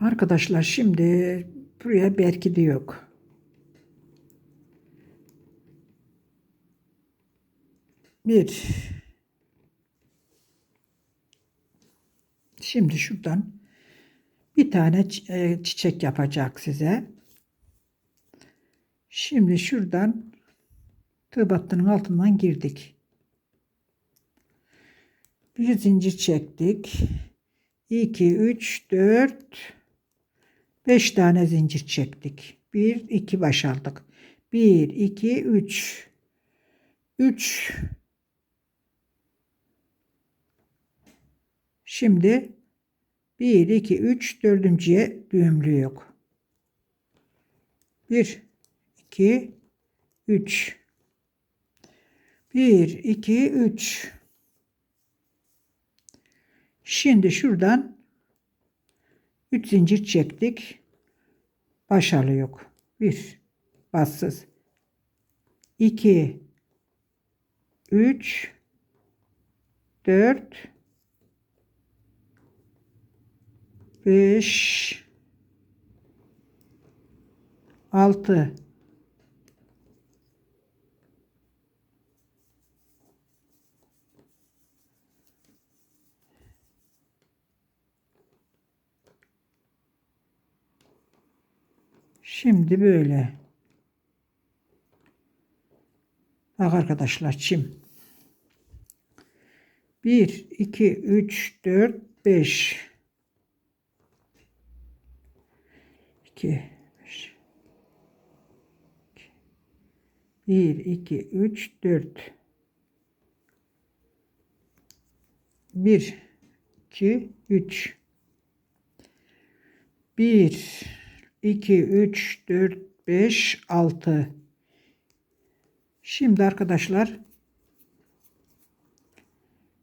Arkadaşlar şimdi buraya belki de yok. Bir. Şimdi şuradan bir tane e, çiçek yapacak size. Şimdi şuradan tığ battının altından girdik. Bir zincir çektik. 2, 3, 4, 5 tane zincir çektik. 1, 2 baş aldık. 1, 2, 3. 3. Şimdi 1, 2, 3, dördüncüye düğümlü yok. 1, 2, 3. 1, 2, 3. Şimdi şuradan 3 zincir çektik. Başarılı yok. 1 bassız. 2 3 4 5 6 Şimdi böyle. Bak arkadaşlar çim. 1, 2, 3, 4, 5. 2, 5. 1, 2, 3, 4. 1, 2, 3. 1, 2, 3, 4, 5, 6. Şimdi arkadaşlar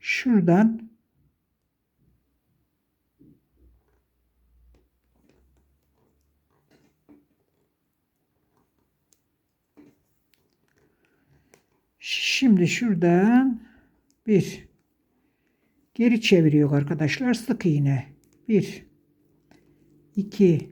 şuradan Şimdi şuradan bir geri çeviriyor arkadaşlar sık iğne. Bir, iki,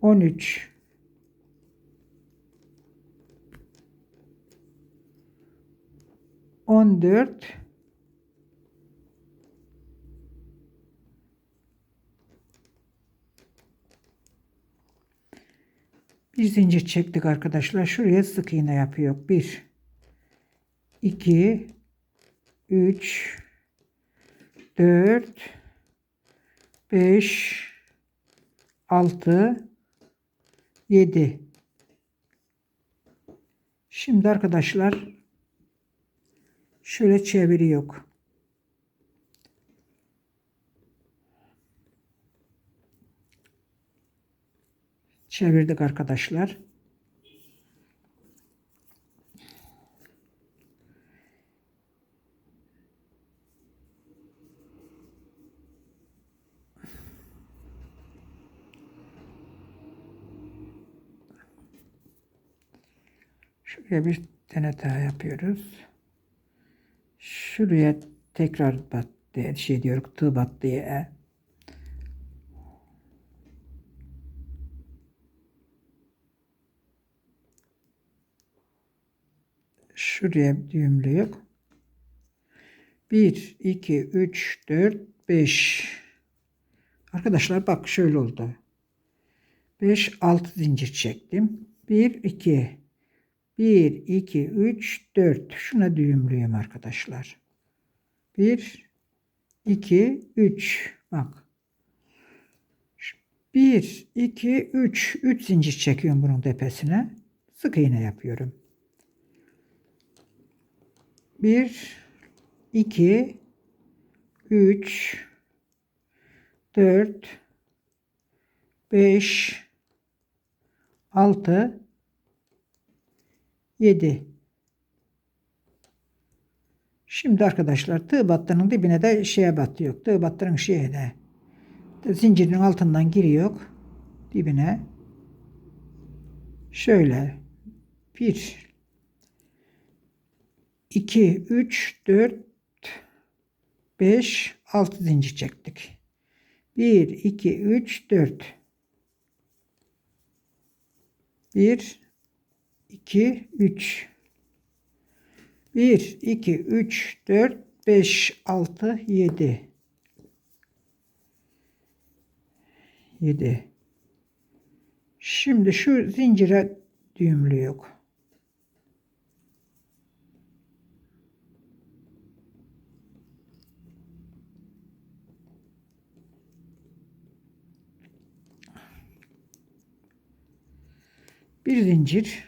13 14 Bir zincir çektik arkadaşlar. Şuraya sık iğne yapıyor. 1 2 3 4 5 6 7 Şimdi arkadaşlar şöyle çeviriyor. Çevirdik arkadaşlar. Şuraya bir tane daha yapıyoruz. Şuraya tekrar bat diye şey diyor tığ bat diye. Şuraya düğümlüyor. 1, 2, 3, 4, 5. Arkadaşlar bak şöyle oldu. 5, 6 zincir çektim. 1, 2, 1, 2, 3, 4. Şuna düğümlüyorum arkadaşlar. 1, 2, 3. Bak. 1, 2, 3. 3 zincir çekiyorum bunun tepesine. Sık iğne yapıyorum. 1, 2, 3, 4 5 6 7 Şimdi arkadaşlar tığ battının dibine de şeye batıyor. Tığ battının şeyine. Zincirin altından giriyor. Dibine. Şöyle. 1 2 3 4 5 6 zincir çektik. 1 2 3 4 1 2 3 1 2 3 4 5 6 7 7 Şimdi şu zincire düğümlüyor. Bir zincir.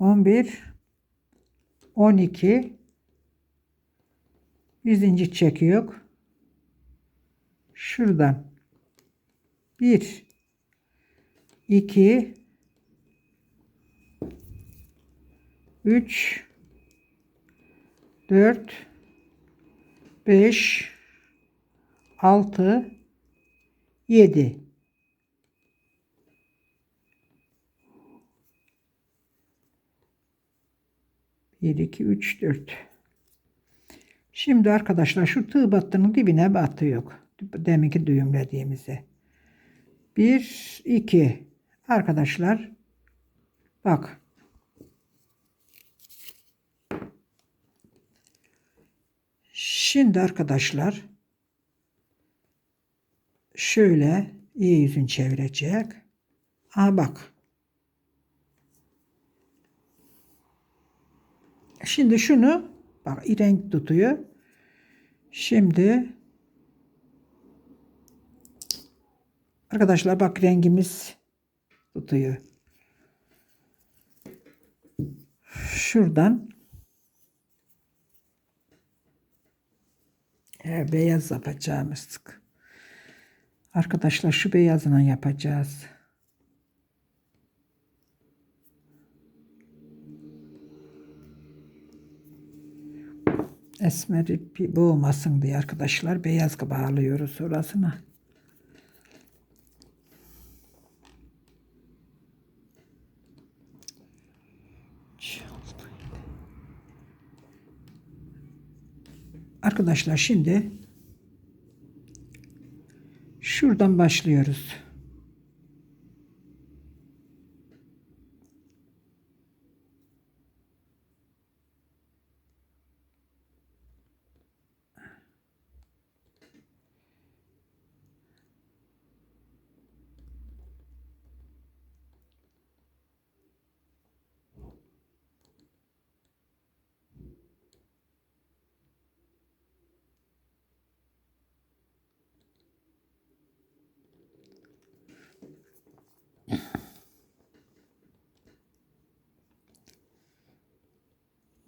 11 12 bir zincir çekiyor. Şuradan 1 2 3 4 5 6 7 1 2 3 4 Şimdi arkadaşlar şu tığ battının dibine batıyor. Deminki düğümlediğimizi. 1 2 Arkadaşlar bak Şimdi arkadaşlar şöyle iyi yüzün çevirecek. Aa bak. Şimdi şunu bak renk tutuyor. Şimdi arkadaşlar bak rengimiz tutuyor. Şuradan e, beyaz yapacağımız. Arkadaşlar şu beyazından yapacağız. Esmeri bir boğmasın diye arkadaşlar beyaz bağlıyoruz orasına. Arkadaşlar şimdi şuradan başlıyoruz.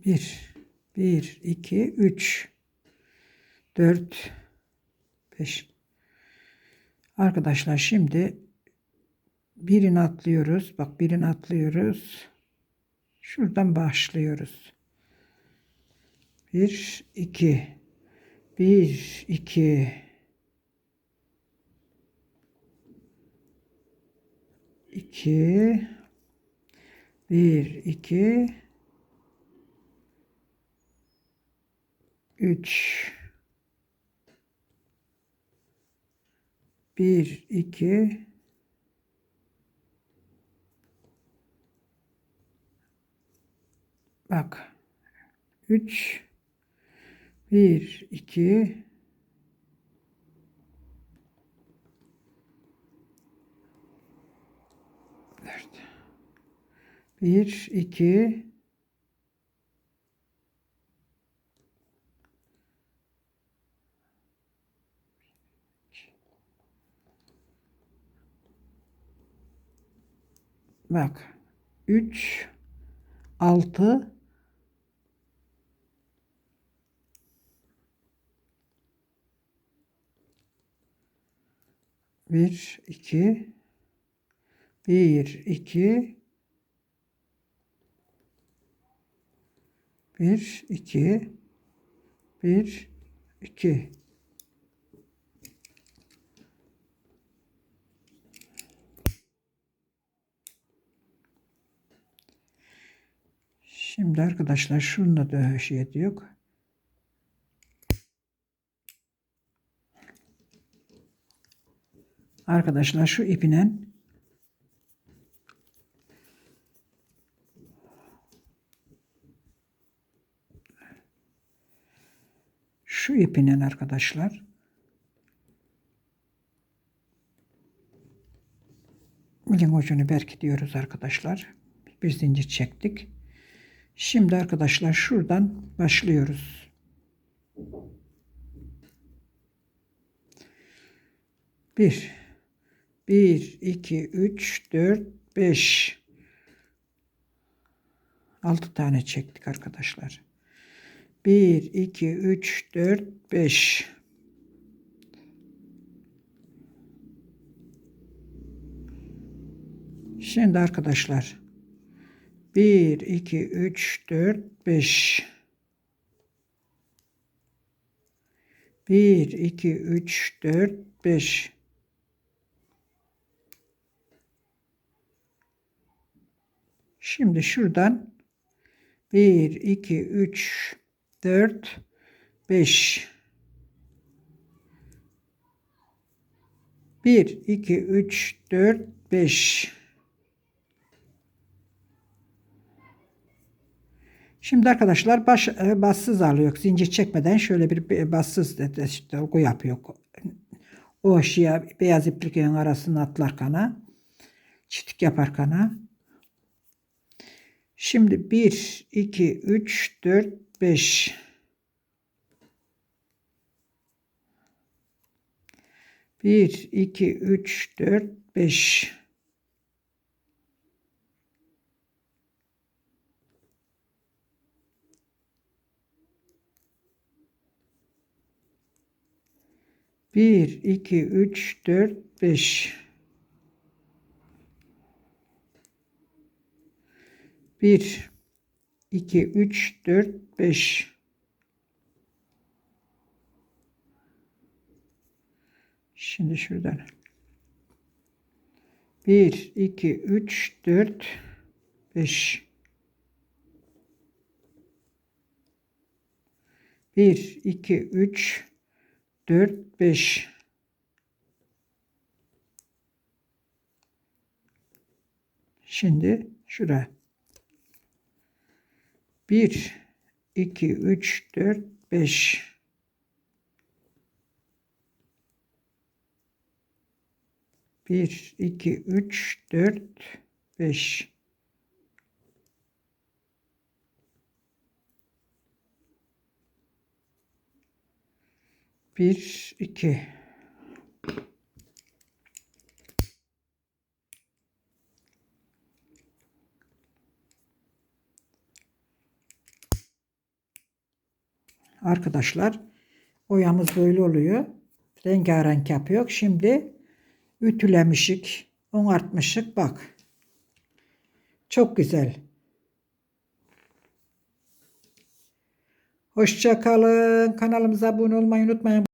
Bir, bir, iki, üç, dört, beş. Arkadaşlar şimdi birini atlıyoruz. Bak birini atlıyoruz. Şuradan başlıyoruz. Bir, iki, bir, iki, iki, bir, iki, 3 1 2 Bak. 3 1 2 4 1 2 Bak. Üç, altı, bir, iki, bir, iki, bir, iki, bir, iki. Şimdi arkadaşlar şunu da şey ediyor. Arkadaşlar şu ipinen şu ipinen arkadaşlar milin ucunu berkitiyoruz arkadaşlar. Bir zincir çektik. Şimdi arkadaşlar şuradan başlıyoruz. Bir, bir, iki, üç, dört, beş, altı tane çektik arkadaşlar. Bir, iki, üç, dört, beş. Şimdi arkadaşlar 1, 2, 3, 4, 5. 1, 2, 3, 4, 5. Şimdi şuradan 1, 2, 3, 4, 5. 1, 2, 3, 4, 5. Şimdi arkadaşlar baş, e, bassız alıyor. Zincir çekmeden şöyle bir bassız işte oku yapıyor. O aşıya beyaz ipliğin arasına atlar kana. Çitik yapar kana. Şimdi 1, 2, 3, 4, 5. Bir, iki, üç, dört, beş. Bir, iki, üç, dört, beş. Bir, iki, üç, dört, beş. Şimdi şuradan. Bir, iki, üç, dört, beş. Bir, iki, üç, 4, 5. Şimdi şura. 1, 2, 3, 4, 5. Bir, iki, üç, dört, beş. Bir, iki. Arkadaşlar oyamız böyle oluyor. Rengarenk yapıyor. Şimdi ütülemişik, onartmışık bak. Çok güzel. Hoşça kalın. Kanalımıza abone olmayı unutmayın.